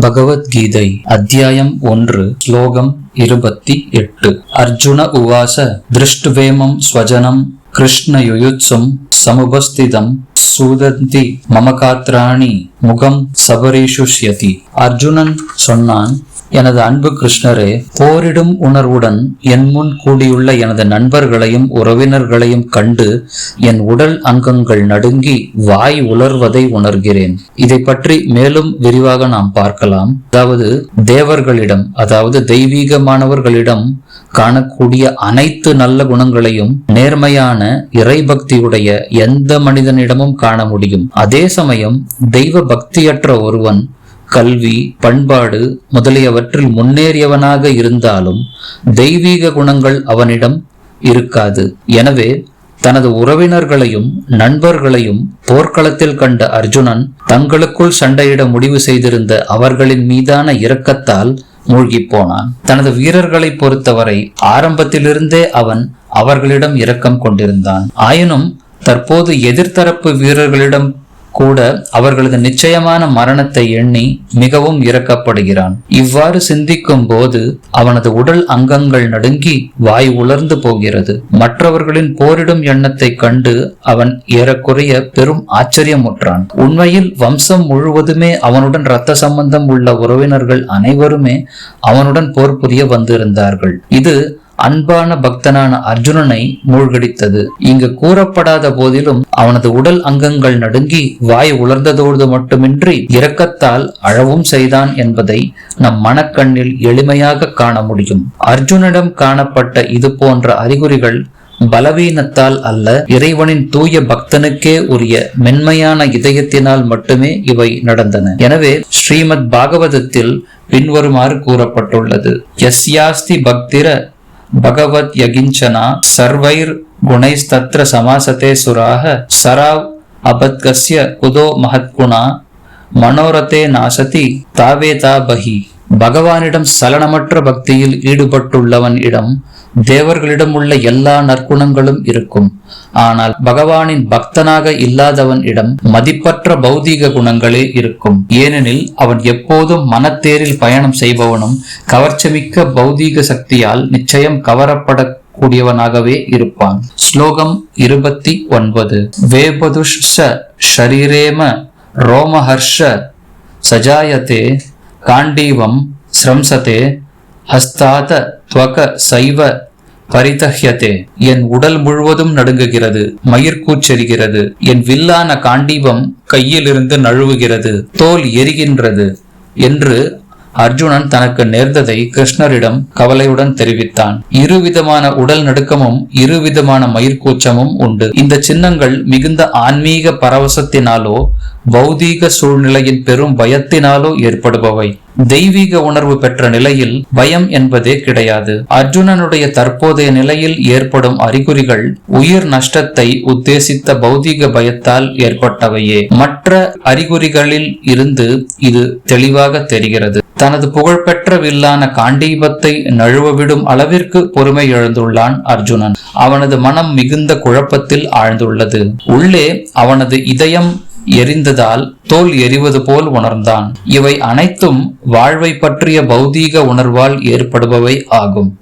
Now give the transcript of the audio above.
பகவத்கீதை அத்தியாயம் ஒன்று ஸ்லோகம் இருபத்தி எட்டு. அர்ஜுன உவாச திருஷ்டுவேமம் ஸ்வஜனம் கிருஷ்ணயுயுத்சும் சமுபஸ்திதம் சூதந்தி மமகாத்ராணி முகம் சபரீஷுஷ்யதி. அர்ஜுனன் சொன்னான் எனது அன்பு கிருஷ்ணரே போரிடும் உணர்வுடன் என் முன் கூடியுள்ள எனது நண்பர்களையும் உறவினர்களையும் கண்டு என் உடல் அங்கங்கள் நடுங்கி வாய் உலர்வதை உணர்கிறேன். இதை பற்றி மேலும் விரிவாக நாம் பார்க்கலாம். அதாவது தேவர்களிடம் அதாவது தெய்வீகமானவர்களிடம் காணக்கூடிய அனைத்து நல்ல குணங்களையும் நேர்மையான இறைபக்தியுடைய எந்த மனிதனிடமும் காண முடியும். அதே சமயம் தெய்வ பக்தியற்ற ஒருவன் கல்வி பண்பாடு முதலியவற்றில் முன்னேறியவனாக இருந்தாலும் தெய்வீக குணங்கள் அவனிடம் இருக்காது. எனவே தனது உறவினர்களையும் நண்பர்களையும் போர்க்களத்தில் கண்ட அர்ஜுனன் தங்களுக்குள் சண்டையிட முடிவு செய்திருந்த அவர்களின் மீதான இரக்கத்தால் மூழ்கி போனான் தனது வீரர்களை பொறுத்தவரை ஆரம்பத்திலிருந்தே அவன் அவர்களிடம் இரக்கம் கொண்டிருந்தான். ஆயினும் தற்போது எதிர்த்தரப்பு வீரர்களிடம் கூட அவர்களது நிச்சயமான மரணத்தை எண்ணி மிகவும் இறக்கப்படுகிறான் இவ்வாறு சிந்திக்கும் போது அவனது உடல் அங்கங்கள் நடுங்கி வாய் உலர்ந்து போகிறது. மற்றவர்களின் போரிடும் எண்ணத்தை கண்டு அவன் ஏறக்குறைய பெரும் ஆச்சரியமுற்றான். உண்மையில் வம்சம் முழுவதுமே அவனுடன் இரத்த சம்பந்தம் உள்ள உறவினர்கள் அனைவருமே அவனுடன் போர் புரிய வந்திருந்தார்கள். இது அன்பான பக்தனான அர்ஜுனனை மூழ்கடித்தது. இங்கு கூறப்படாத போதிலும் அவனது உடல் அங்கங்கள் நடுங்கி வாய் உலர்ந்ததோடு மட்டுமின்றி இரக்கத்தால் அழவும் செய்தான் என்பதை நம் மனக்கண்ணில் எளிமையாக காண முடியும். அர்ஜுனிடம் காணப்பட்ட இது போன்ற அறிகுறிகள் பலவீனத்தால் அல்ல இறைவனின் தூய பக்தனுக்கே உரிய மென்மையான இதயத்தினால் மட்டுமே இவை நடந்தன. எனவே ஸ்ரீமத் பாகவதத்தில் பின்வருமாறு கூறப்பட்டுள்ளது. எஸ்யாஸ்தி பக்திர பகவத் யகிஞ்சனா சர்வைர் குணைஸ்தத்ர சமாசதே சுராக சராவ் அபத்கஸ்ய குதோ மகத்குணா மனோரதே நாசதி தாவேதா பஹி பகவானிடம் சலனமற்ற பக்தியில் ஈடுபட்டுள்ளவன் இடம் தேவர்களிடம் உள்ள எல்லா நற்குணங்களும் இருக்கும். ஆனால் பகவானின் பக்தனாக இல்லாதவன் இடம் மதிப்பற்ற பௌதீக குணங்களே இருக்கும். ஏனெனில் அவன் எப்போதும் மனத்தேரில் பயணம் செய்பவனும் கவர்ச்சமிக்க பௌதீக சக்தியால் நிச்சயம் கவரப்பட கூடியவனாகவே இருப்பான். ஸ்லோகம் இருபத்தி ஒன்பது. வேபதுஷ ஷரீரேம ரோமஹர்ஷ சஜாயத்தே காண்டீவம் சிரம்சதே ஹஸ்தாத துவக சைவ பரிதஹ்யதே என் உடல் முழுவதும் நடுங்குகிறது மயிர்கூச்செறிகிறது என் வில்லான காண்டீபம் கையிலிருந்து நழுவுகிறது தோல் எரிகின்றது என்று அர்ஜுனன் தனக்கு நேர்ந்ததை கிருஷ்ணரிடம் கவலையுடன் தெரிவித்தான். இருவிதமான உடல் நடுக்கமும் இருவிதமான மயிர்கூச்சமும் உண்டு. இந்த சின்னங்கள் மிகுந்த ஆன்மீக பரவசத்தினாலோ பௌதீக சூழ்நிலையின் பெரும் பயத்தினாலோ ஏற்படுபவை. தெய்வீக உணர்வு பெற்ற நிலையில் பயம் என்பதே கிடையாது. அர்ஜுனனுடைய தற்போதைய நிலையில் ஏற்படும் அறிகுறிகள் உயிர் நஷ்டத்தை உத்தேசித்த பௌதீக பயத்தால் ஏற்பட்டவையே. மற்ற அறிகுறிகளில் இருந்து இது தெளிவாக தெரிகிறது. தனது புகழ்பெற்ற வில்லான காண்டீபத்தை நழுவவிடும் அளவிற்கு பொறுமை எழுந்துள்ளான் அர்ஜுனன். அவனது மனம் மிகுந்த குழப்பத்தில் ஆழ்ந்துள்ளது. உள்ளே அவனது இதயம் எரிந்ததால் தோல் எரிவது போல் உணர்ந்தான். இவை அனைத்தும் வாழ்வை பற்றிய பௌதீக உணர்வால் ஏற்படுபவை ஆகும்.